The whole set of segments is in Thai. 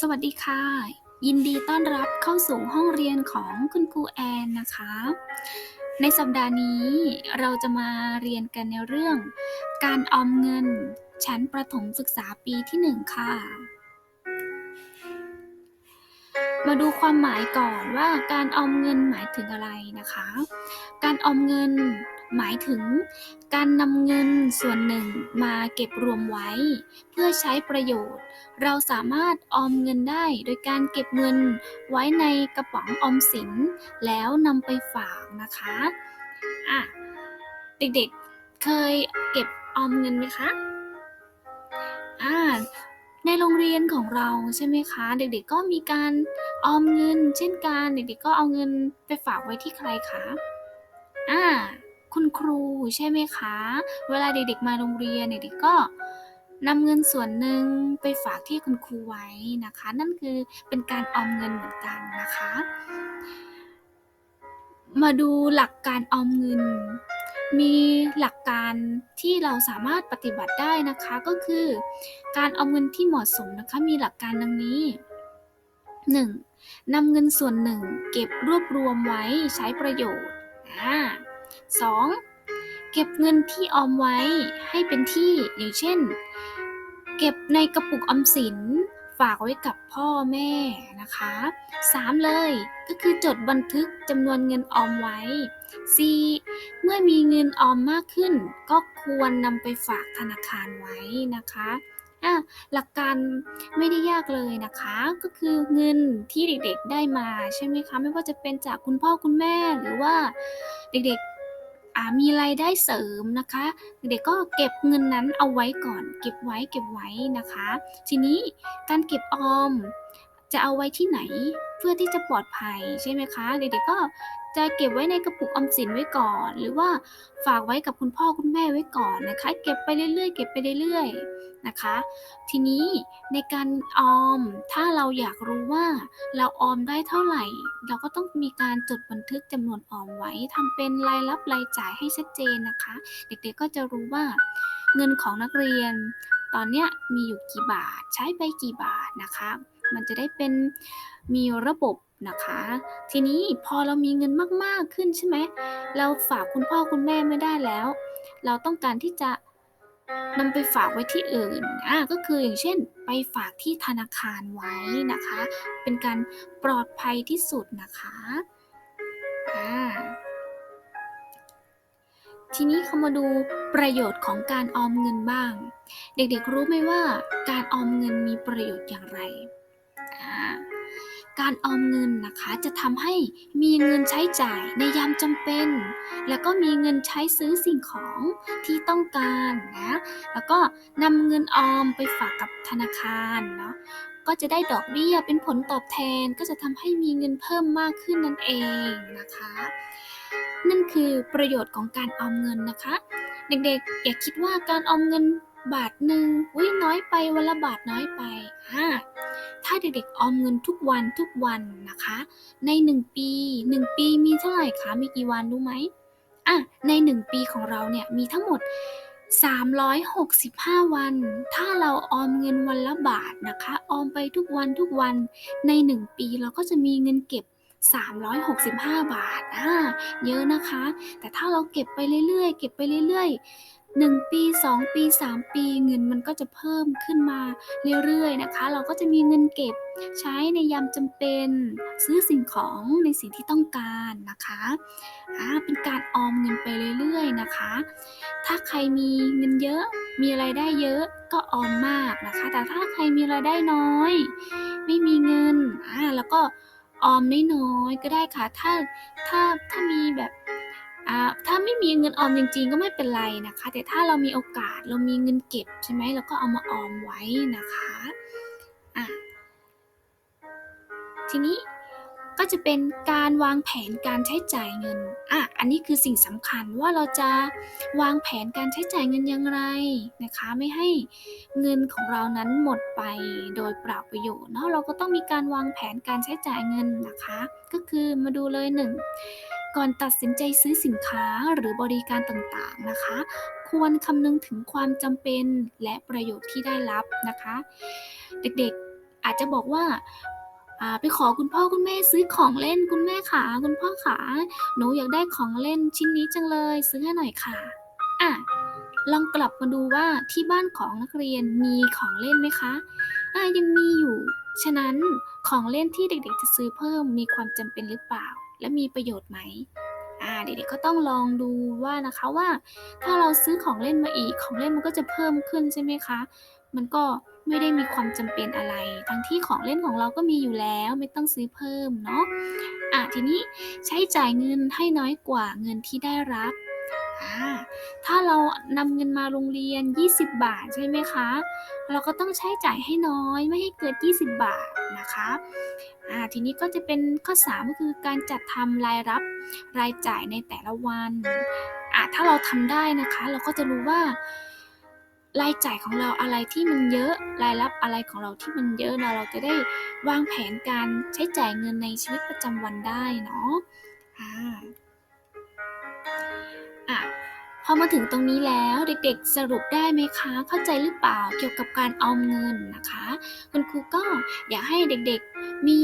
สวัสดีค่ะ ยินดีต้อนรับเข้าสู่ห้องเรียนของคุณครูแอนนะคะ ในสัปดาห์นี้เราจะมาเรียนกันในเรื่อง การออมเงิน ชั้นประถมศึกษาปีที่หนึ่งค่ะ มาดูความหมายก่อนว่าการออมเงินหมายถึงอะไรนะคะ การออมเงิน หมายถึง การนำเงินส่วนหนึ่งมาเก็บรวมไว้ เพื่อใช้ประโยชน์ เราสามารถออมเงินได้โดยการเก็บเงินไว้ในกระป๋องออมสิน แล้วนำไปฝากนะคะอะเด็กๆเคยเก็บออมเงินไหมคะอ่าในโรงเรียนของเราใช่ไหมคะ เด็กๆก็มีการออมเงิน เช่นกันเด็กๆก็เอาเงินไปฝากไว้ที่ใครคะอ่า คุณครูใช่ไหมคะ เวลาเด็กๆมาโรงเรียนเด็กๆก็นำเงินส่วนหนึ่งไปฝากที่คุณครูไว้นะคะ นั่นคือเป็นการออมเงินเหมือนกันนะคะ มาดูหลักการออมเงิน มีหลักการที่เราสามารถปฏิบัติได้นะคะก็คือ การออมเงินที่เหมาะสมนะคะมีหลักการดังนี้ 1. นำเงินส่วนหนึ่ง เก็บรวบรวมไว้ใช้ประโยชน์อ่า 2. เก็บเงินที่ออมไว้ให้เป็นที่อย่างเช่น เก็บในกระปุกออมสินฝากไว้กับพ่อแม่นะคะ 3. เลยก็คือจดบันทึกจำนวนเงินออมไว้ 4. เมื่อมีเงินออมมากขึ้น ก็ควรนำไปฝากธนาคารไว้นะคะอะหลักการไม่ได้ยากเลยนะคะ ก็คือเงินที่เด็กๆได้มาใช่ไหมคะ ไม่ว่าจะเป็นจากคุณพ่อคุณแม่หรือว่าเด็กๆามีรายได้เสริมนะคะ เด็กก็เก็บเงินนั้นเอาไว้ก่อน เก็บไว้เก็บไว้นะคะ ทีนี้การเก็บออมจะเอาไว้ที่ไหนเพื่อที่จะปลอดภัยใช่ไหมคะ เด็กๆก็ จะเก็บไว้ในกระปุกออมสินไว้ก่อน หรือว่าฝากไว้กับคุณพ่อคุณแม่ไว้ก่อนนะคะ เก็บไปเรื่อยๆ เก็บไปเรื่อยๆนะคะ ทีนี้ในการออมถ้าเราอยากรู้ว่าเราออมได้เท่าไหร่ เราก็ต้องมีการจดบันทึกจำนวนออมไว้ทำเป็นรายรับรายจ่ายให้ชัดเจนนะคะ เด็กๆก็จะรู้ว่าเงินของนักเรียน ตอนนี้มีอยู่กี่บาท ใช้ไปกี่บาทนะคะ มันจะได้เป็นมีระบบ นะคะ ทีนี้พอเรามีเงินมากๆขึ้นใช่ไหมเราฝากคุณพ่อคุณแม่ไม่ได้แล้ว เราต้องการที่จะนำไปฝากไว้ที่อื่นอ่าก็คืออย่างเช่น ไปฝากที่ธนาคารไว้นะคะ เป็นการปลอดภัยที่สุดนะคะอ่าทีนี้เขามาดูประโยชน์ของการออมเงินบ้าง เด็กๆรู้ไหมว่าการออมเงินมีประโยชน์อย่างไรอ่า การออมเงินนะคะจะทำให้มีเงินใช้จ่ายในยามจำเป็น แล้วก็มีเงินใช้ซื้อสิ่งของที่ต้องการนะ แล้วก็นำเงินออมไปฝากกับธนาคารเนาะก็จะได้ดอกเบี้ยเป็นผลตอบแทนก็จะทำให้มีเงินเพิ่มมากขึ้นนั่นเองนะคะ นั่นคือประโยชน์ของการออมเงินนะคะ เด็กๆอย่าคิดว่าการออมเงินบาทหนึ่งอุ้ยน้อยไปวันละบาทน้อยไปอ่า ถ้าเด็กๆออมเงินทุกวันทุกวันนะคะ ใน 1 ปี 1 ปีมีเท่าไหร่คะมีกี่วันรู้ไหมอะใน 1 ปีของเราเนี่ยมีทั้งหมด 365 วัน ถ้าเราออมเงินวันละบาทนะคะ ออมไปทุกวันทุกวันใน 1 ปีเราก็จะมีเงินเก็บ 365 บาทอ่าเยอะนะคะ แต่ถ้าเราเก็บไปเรื่อยๆ เก็บไปเรื่อยๆ 1 ปี 2 ปี 3 ปีเงินมันก็จะเพิ่มขึ้นมาเรื่อยๆนะคะ เราก็จะมีเงินเก็บใช้ในยามจำเป็นซื้อสิ่งของในสิ่งที่ต้องการนะคะอ่าเป็นการออมเงินไปเรื่อยๆนะคะ ถ้าใครมีเงินเยอะมีรายได้เยอะก็ออมมากนะคะ แต่ถ้าใครมีรายได้น้อย ไม่มีเงินอ่าแล้วก็ออมน้อยๆก็ได้ค่ะ ถ้าถ้าถ้ามีแบบ ถ้าไม่มีเงินออมจริง ๆ ก็ไม่เป็นไรนะคะ แต่ถ้าเรามีโอกาสเรามีเงินเก็บใช่ไหมเราก็เอามาออมไว้นะคะอะทีนี้ก็จะเป็นการวางแผนการใช้จ่ายเงินอะอันนี้คือสิ่งสำคัญว่าเราจะวางแผนการใช้จ่ายเงินอย่างไรนะคะ ไม่ให้เงินของเรานั้นหมดไปโดยเปล่าประโยชน์เนาะเราก็ต้องมีการวางแผนการใช้จ่ายเงินนะคะ ก็คือมาดูเลยหนึ่ง ก่อนตัดสินใจซื้อสินค้าหรือบริการต่างๆนะคะ ควรคำนึงถึงความจำเป็นและประโยชน์ที่ได้รับนะคะ เด็กๆอาจจะบอกว่าอ่าไปขอคุณพ่อคุณแม่ซื้อของเล่นคุณแม่ขาคุณพ่อขาหนูอยากได้ของเล่นชิ้นนี้จังเลย ซื้อให้หน่อยค่ะอะลองกลับมาดูว่าที่บ้านของนักเรียนมีของเล่นไหมคะอะยังมีอยู่ ฉะนั้นของเล่นที่เด็กๆจะซื้อเพิ่มมีความจำเป็นหรือเปล่า และมีประโยชน์ไหมอ่าเด็กๆก็ต้องลองดูว่านะคะว่า ถ้าเราซื้อของเล่นมาอีกของเล่นมันก็จะเพิ่มขึ้นใช่ไหมคะ มันก็ไม่ได้มีความจำเป็นอะไร ทั้งที่ของเล่นของเราก็มีอยู่แล้วไม่ต้องซื้อเพิ่มเนาะอะทีนี้ใช้จ่ายเงินให้น้อยกว่าเงินที่ได้รับอ่าถ้าเรานำเงินมาโรงเรียน 20 บาทใช่ไหมคะ เราก็ต้องใช้จ่ายให้น้อยไม่ให้เกิน20 บาทนะคะ อ่าทีนี้ก็จะเป็นข้อ 3 ก็คือการจัดทำรายรับรายจ่ายในแต่ละวันอะถ้าเราทำได้นะคะ เราก็จะรู้ว่ารายจ่ายของเราอะไรที่มันเยอะรายรับอะไรของเราที่มันเยอะนะเราจะได้วางแผนการใช้จ่ายเงินในชีวิตประจำวันได้เนาะอ่าอะพอมาถึงตรงนี้แล้วเด็กๆสรุปได้ไหมคะ เข้าใจหรือเปล่าเกี่ยวกับการออมเงินนะคะ คุณครูก็อยากให้เด็กๆ มี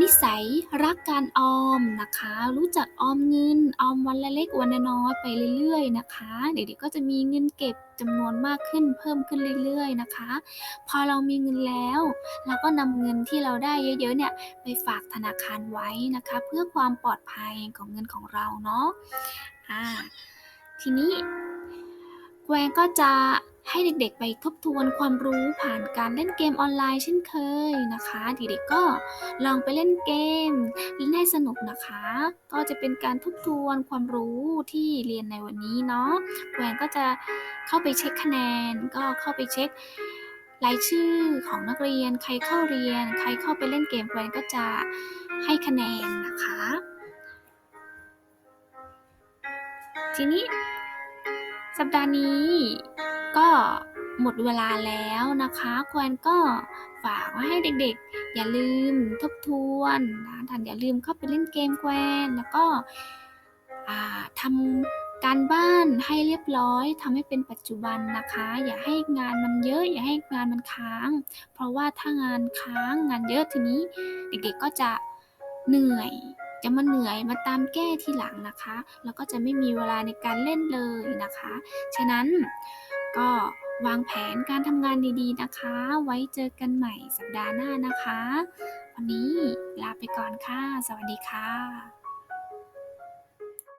นิสัยรักการออมนะคะ รู้จักออมเงิน ออมวันละเล็กวันละน้อยไปเรื่อยๆนะคะ เด็กๆก็จะมีเงินเก็บจำนวนมากขึ้นเพิ่มขึ้นเรื่อยๆนะคะ พอเรามีเงินแล้ว เราก็นำเงินที่เราได้เยอะๆเนี่ยไปฝากธนาคารไว้นะคะ เพื่อความปลอดภัยของเงินของเราเนาะอ่าทีนี้แกวงก็จะ ให้เด็กๆ ไปทบทวนความรู้ผ่านการเล่นเกมออนไลน์เช่นเคยนะคะ เด็กๆก็ลองไปเล่นเกมเล่นให้สนุกนะคะ ก็จะเป็นการทบทวนความรู้ที่เรียนในวันนี้เนาะแวงก็จะเข้าไปเช็คคะแนน ก็เข้าไปเช็ครายชื่อของนักเรียน ใครเข้าเรียน ใครเข้าไปเล่นเกมแวงก็จะให้คะแนนนะคะ ทีนี้สัปดาห์นี้ ก็หมดเวลาแล้วนะคะแควนก็ฝากไว้ให้เด็กๆ อย่าลืมทบทวนนะท่านอย่าลืมเข้าไปเล่นเกมแควนแล้วก็ทำการบ้านให้เรียบร้อยทำให้เป็นปัจจุบันนะคะ อย่าให้งานมันเยอะ อย่าให้งานมันค้าง เพราะว่าถ้างานค้างงานเยอะทีนี้ เด็กๆก็จะเหนื่อยจะมาเหนื่อยมาตามแก้ทีหลังนะคะ แล้วก็จะไม่มีเวลาในการเล่นเลยนะคะ ฉะนั้น ก็วางแผนการทำงานดีๆนะคะ ไว้เจอกันใหม่สัปดาห์หน้านะคะ วันนี้ลาไปก่อนค่ะ สวัสดีค่ะ